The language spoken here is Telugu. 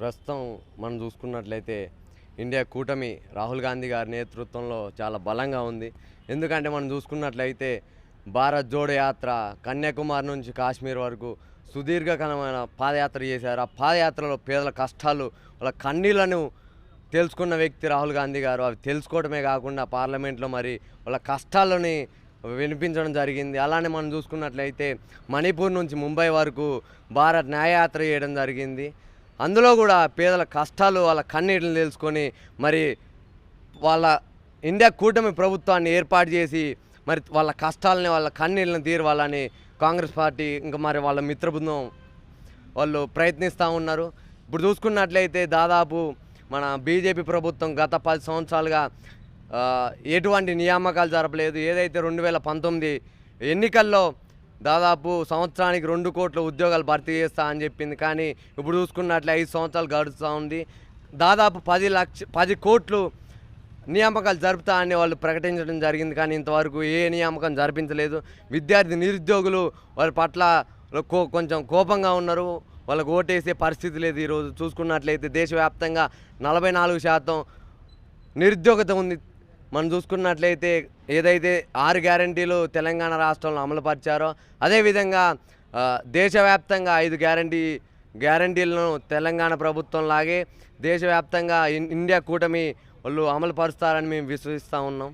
ప్రస్తుతం మనం చూసుకున్నట్లయితే ఇండియా కూటమి రాహుల్ గాంధీ గారి నేతృత్వంలో చాలా బలంగా ఉంది. ఎందుకంటే మనం చూసుకున్నట్లయితే భారత్ జోడో యాత్ర కన్యాకుమారి నుంచి కాశ్మీర్ వరకు సుదీర్ఘకాలమైన పాదయాత్ర చేశారు. ఆ పాదయాత్రలో పేదల కష్టాలు వాళ్ళ కన్నీళ్ళను తెలుసుకున్న వ్యక్తి రాహుల్ గాంధీ గారు. అవి తెలుసుకోవడమే కాకుండా పార్లమెంట్లో మరి వాళ్ళ కష్టాలని వినిపించడం జరిగింది. అలానే మనం చూసుకున్నట్లయితే మణిపూర్ నుంచి ముంబై వరకు భారత్ న్యాయయాత్ర చేయడం జరిగింది. అందులో కూడా పేదల కష్టాలు వాళ్ళ కన్నీటిని తెలుసుకొని మరి వాళ్ళ ఇండియా కూటమి ప్రభుత్వాన్ని ఏర్పాటు చేసి మరి వాళ్ళ కష్టాలని వాళ్ళ కన్నీళ్ళని తీరవాలని కాంగ్రెస్ పార్టీ ఇంకా మరి వాళ్ళ మిత్రబృందం వాళ్ళు ప్రయత్నిస్తూ ఉన్నారు. ఇప్పుడు చూసుకున్నట్లయితే దాదాపు మన బీజేపీ ప్రభుత్వం గత పది సంవత్సరాలుగా ఎటువంటి నియామకాలు జరపలేదు. ఏదైతే రెండు వేల పంతొమ్మిది ఎన్నికల్లో దాదాపు సంవత్సరానికి రెండు కోట్ల ఉద్యోగాలు భర్తీ చేస్తా అని చెప్పింది. కానీ ఇప్పుడు చూసుకున్నట్లే ఐదు సంవత్సరాలు గడుస్తూ ఉంది. దాదాపు పది లక్ష పది కోట్లు నియామకాలు జరుపుతా అని వాళ్ళు ప్రకటించడం జరిగింది. కానీ ఇంతవరకు ఏ నియామకం జరిపించలేదు. విద్యార్థి నిరుద్యోగులు వాళ్ళ పట్ల కో కొంచెం కోపంగా ఉన్నారు. వాళ్ళకు ఓటేసే పరిస్థితి లేదు ఈరోజు. చూసుకున్నట్లయితే దేశవ్యాప్తంగా నలభై నాలుగు శాతం నిరుద్యోగత ఉంది. మనం చూసుకున్నట్లయితే ఏదైతే ఆరు గ్యారంటీలు తెలంగాణ రాష్ట్రంలో అమలుపరిచారో అదేవిధంగా దేశవ్యాప్తంగా ఐదు గ్యారంటీ గ్యారంటీలను తెలంగాణ ప్రభుత్వం లాగే దేశవ్యాప్తంగా ఇన్- ఇండియా కూటమి వాళ్ళు అమలు పరుస్తారని మేము విశ్వసిస్తూ ఉన్నాం.